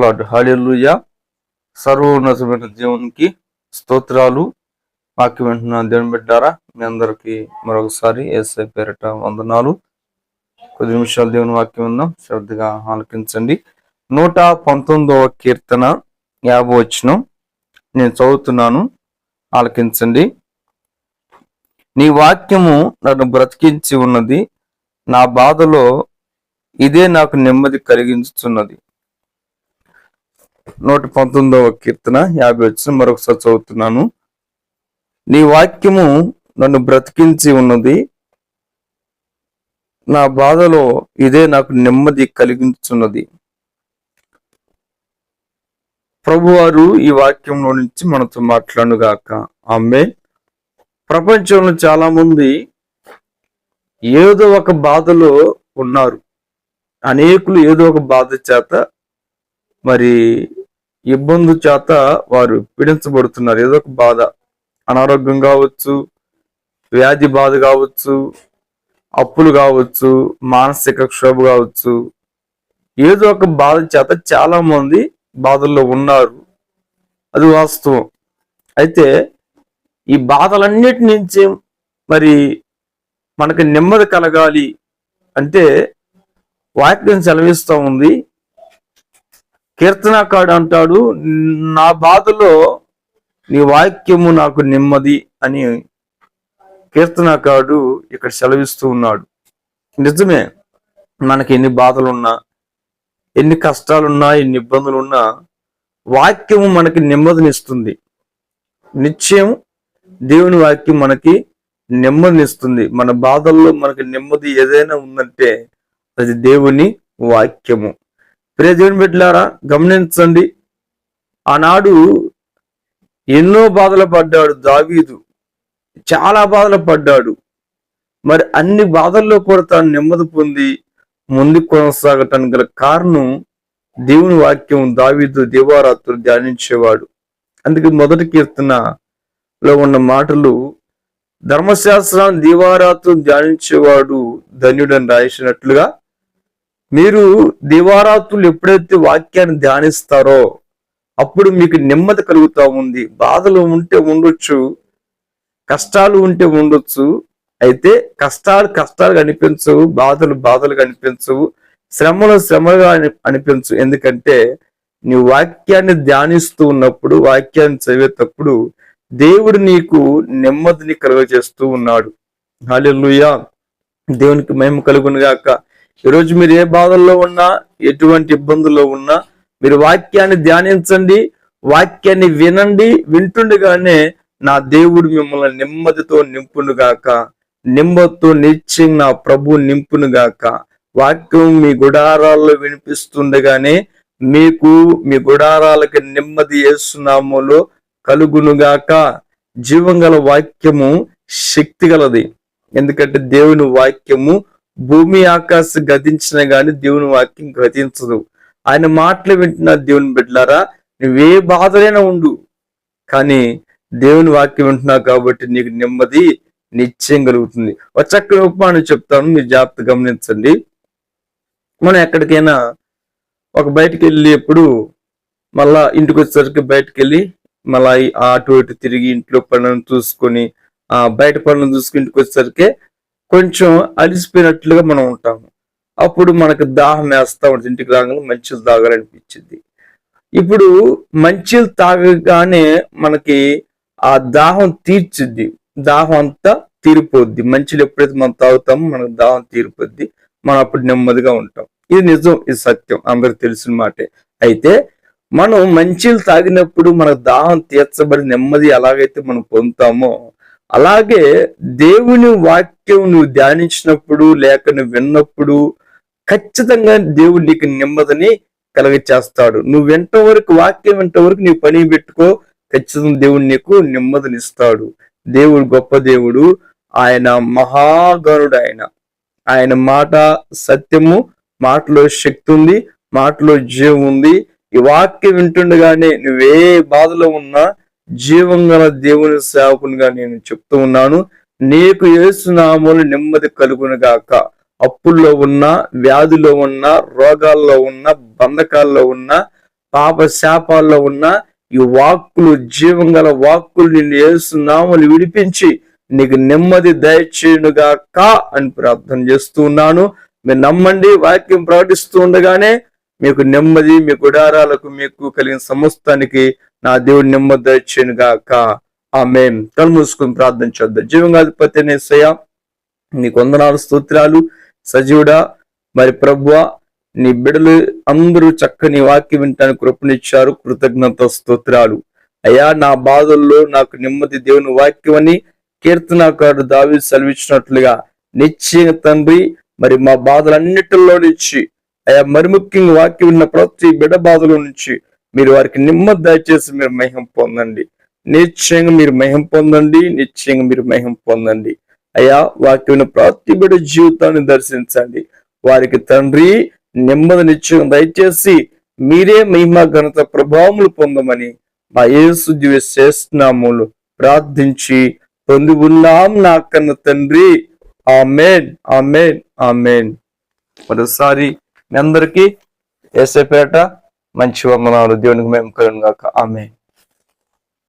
Lord hallelujah సర్వోన్నతమైన దేవునికి స్తోత్రాలు. వాక్యం వింటున్న దేవుని బిడ్డారా మీ అందరికీ మరొకసారి ఏసై పేరట వందనాలు. కొద్ది నిమిషాలు దేవుని వాక్యం విందాం. శ్రద్ధగా ఆలకించండి. నూట పంతొమ్మిదవ కీర్తన యాభై వచ్చిన నేను చదువుతున్నాను. ఆలకించండి. నీ వాక్యము నన్ను బ్రతికించి ఉన్నది. నా బాధలో ఇదే నాకు నెమ్మది కలిగించుతున్నది నూట పంతొమ్మిదవ కీర్తన యాభై వచ్చిన మరొకసారి చదువుతున్నాను. నీ వాక్యము నన్ను బ్రతికించి ఉన్నది. నా బాధలో ఇదే నాకు నెమ్మది కలిగించున్నది ప్రభువారు ఈ వాక్యంలో నుంచి మనతో మాట్లాడుగాక. ఆమె ప్రపంచంలో చాలా మంది ఏదో ఒక బాధలో ఉన్నారు. అనేకులు ఏదో ఒక బాధ చేత మరి ఇబ్బంది చేత వారు పీడించబడుతున్నారు. ఏదో ఒక బాధ. అనారోగ్యం కావచ్చు వ్యాధి బాధ కావచ్చు అప్పులు కావచ్చు మానసిక క్షోభ కావచ్చు. ఏదో ఒక బాధ చేత చాలా మంది బాధల్లో ఉన్నారు. అది వాస్తవం. అయితే ఈ బాధలన్నిటి నుంచి మరి మనకి నెమ్మది కలగాలి అంటే వాక్యం సెలవిస్తూ ఉంది. కీర్తనకాడు అంటాడు నా బాధలో నీ వాక్యము నాకు నెమ్మది అని కీర్తనకాడు ఇక్కడ సెలవిస్తూ ఉన్నాడు. నిజమే మనకి ఎన్ని బాధలున్నా ఎన్ని కష్టాలున్నా ఎన్ని ఇబ్బందులున్నా వాక్యము మనకి నెమ్మదినిస్తుంది. నిశ్చయం దేవుని వాక్యం మనకి నెమ్మదినిస్తుంది. మన బాధల్లో మనకి నెమ్మది ఏదైనా ఉందంటే అది దేవుని వాక్యము. ప్రియ దేవుని బిడ్డలారా గమనించండి. ఆనాడు ఎన్నో బాధలు పడ్డాడు దావీదు. చాలా బాధలు పడ్డాడు. మరి అన్ని బాధల్లో కూడా తాను నెమ్మది పొంది ముందుకు కొనసాగటానికి గల కారణం దేవుని వాక్యం దావీదు దేవారాత్రులు ధ్యానించేవాడు. అందుకే మొదటి కీర్తనలో ఉన్న మాటలు ధర్మశాస్త్రాన్ని దీవారాత్రులు ధ్యానించేవాడు ధన్యుడని రాసినట్లుగా మీరు దివారాత్రులు ఎప్పుడైతే వాక్యాన్ని ధ్యానిస్తారో అప్పుడు మీకు నెమ్మది కలుగుతూ ఉంది. బాధలు ఉంటే ఉండొచ్చు కష్టాలు ఉంటే ఉండొచ్చు. అయితే కష్టాలు కష్టాలు అనిపించవు బాధలు బాధలు కనిపించవు శ్రమలు శ్రమలుగా అని- అనిపించవు. ఎందుకంటే నీ వాక్యాన్ని ధ్యానిస్తూ ఉన్నప్పుడు వాక్యాన్ని చదివేటప్పుడు దేవుడు నీకు నెమ్మదిని కలుగజేస్తూ ఉన్నాడు. హాలెలూయా దేవునికి మేము కలుగునుగాక. గాక ఈరోజు మీరు ఏ బాధల్లో ఉన్నా ఎటువంటి ఇబ్బందుల్లో ఉన్నా మీరు వాక్యాన్ని ధ్యానించండి వాక్యాన్ని వినండి వింటుండగానే నా దేవుడు మిమ్మల్ని నెమ్మదితో నింపునుగాక నెమ్మదితో నిత్యం నా ప్రభు నింపును గాక వాక్యం మీ గుడారాల్లో వినిపిస్తుండగానే మీకు మీ గుడారాలకి నెమ్మది వేస్తున్నాములో కలుగునుగాక. జీవంగల వాక్యము శక్తి గలది. ఎందుకంటే దేవుని వాక్యము భూమి ఆకాశం గతించిన గాని దేవుని వాక్యం గతించదు. ఆయన మాటలు వింటున్న దేవుని బిడ్డలారా నువ్వే బాధలైనా ఉండు. కానీ దేవుని వాక్యం వింటున్నావు కాబట్టి నీకు నెమ్మది నిశ్చయం కలుగుతుంది. ఒక చక్కని ఉపమానం చెప్తాను మీరు జాగ్రత్త గమనించండి. మనం ఎక్కడికైనా ఒక బయటికి వెళ్ళేప్పుడు మళ్ళా ఇంటికి వచ్చేసరికి బయటికి వెళ్ళి మళ్ళీ అటు ఇటు తిరిగి ఇంట్లో పనులను చూసుకొని ఆ బయట పనులను చూసుకుని ఇంటికి వచ్చేసరికి కొంచెం అలిసిపోయినట్లుగా మనం ఉంటాము. అప్పుడు మనకు దాహం వేస్తా ఉంటుంది. ఇంటికి రాగానే మంచిలు తాగాలనిపించింది. ఇప్పుడు మంచిలు తాగగానే మనకి ఆ దాహం తీర్చిద్ది. దాహం అంతా తీరిపోద్ది. మంచిలు ఎప్పుడైతే మనం తాగుతామో మనకు దాహం తీరిపోద్ది. మనం అప్పుడు నెమ్మదిగా ఉంటాం. ఇది నిజం. ఇది సత్యం. అందరికి తెలిసిన మాటే. అయితే మనం మంచిలు తాగినప్పుడు మన దాహం తీర్చబడి నెమ్మది ఎలాగైతే మనం పొందుతామో అలాగే దేవుని వాక్యం నువ్వు ధ్యానించినప్పుడు లేక నువ్వు విన్నప్పుడు ఖచ్చితంగా దేవుడు నీకు నెమ్మదిని కలగ చేస్తాడు నువ్వు వెంట వరకు వాక్యం వెంట వరకు నీ పని పెట్టుకో ఖచ్చితంగా దేవుడు నీకు నెమ్మదినిస్తాడు. దేవుడు గొప్ప దేవుడు ఆయన మహాగణుడు ఆయన ఆయన మాట సత్యము మాటలో శక్తి ఉంది మాటలో జీవం ఉంది. ఈ వాక్యం వింటుండగానే నువ్వే బాధలో ఉన్నా జీవం గల దేవుని సేవకునిగా నేను చెప్తూ ఉన్నాను. నీకు ఏసునామూలు నెమ్మది కలుగును గాక. అప్పుల్లో ఉన్న వ్యాధిలో ఉన్న రోగాల్లో ఉన్న బంధకాల్లో ఉన్న పాప శాపాల్లో ఉన్న ఈ వాక్కులు జీవం గల వాక్కులు నిన్ను ఏసునామలు విడిపించి నీకు నెమ్మది దయచేయునుగాక అని ప్రార్థన చేస్తూ ఉన్నాను. మీరు నమ్మండి వాక్యం ప్రకటిస్తూ ఉండగానే మీకు నెమ్మది మీ గుడారాలకు మీకు కలిగిన సమస్తానికి నా దేవుడు నెమ్మది దర్శించని గాక. ఆ ఆమె కళ్ళు మూసుకుని ప్రార్థన చేద్దాం. జీవంగాధిపతి నేసయ్య నీకు వందనాలు స్తోత్రాలు. సజీవుడా మరి ప్రభువ నీ బిడలు అందరూ చక్కని వాక్యం వింటానికి కృపనిచ్చారు కృతజ్ఞత స్తోత్రాలు. అయ్యా నా బాధల్లో నాకు నెమ్మది దేవుని వాక్యం అని కీర్తనాకారుడు దావి సెలవిచ్చినట్లుగా నిశ్చయ తండ్రి మరి మా బాధలన్నిటిలో నుంచి అయ్యా మరి ముఖ్యంగా వాక్యం ఉన్న ప్రతి బిడ బాధల నుంచి మీరు వారికి నెమ్మది దయచేసి మీరు మహిం పొందండి. నిశ్చయంగా మీరు మహిం పొందండి. నిశ్చయంగా మీరు మహిం పొందండి. అయ్యా వాక్యం ఉన్న ప్రతి బిడ జీవితాన్ని దర్శించండి. వారికి తండ్రి నెమ్మది నిశ్చయం దయచేసి మీరే మహిమ ఘనత ప్రభావములు పొందమని మా యేసు దివ్య శ్రేష్ఠనామములు ప్రార్థించి పొంది ఉన్నాం నా కన్న తండ్రి. ఆమెన్. ఆమెన్. ఆమెన్. మరోసారి మీ అందరికీ ఏసేపేట మంచి వందనాలు. దేవునికి మేము కలను గాక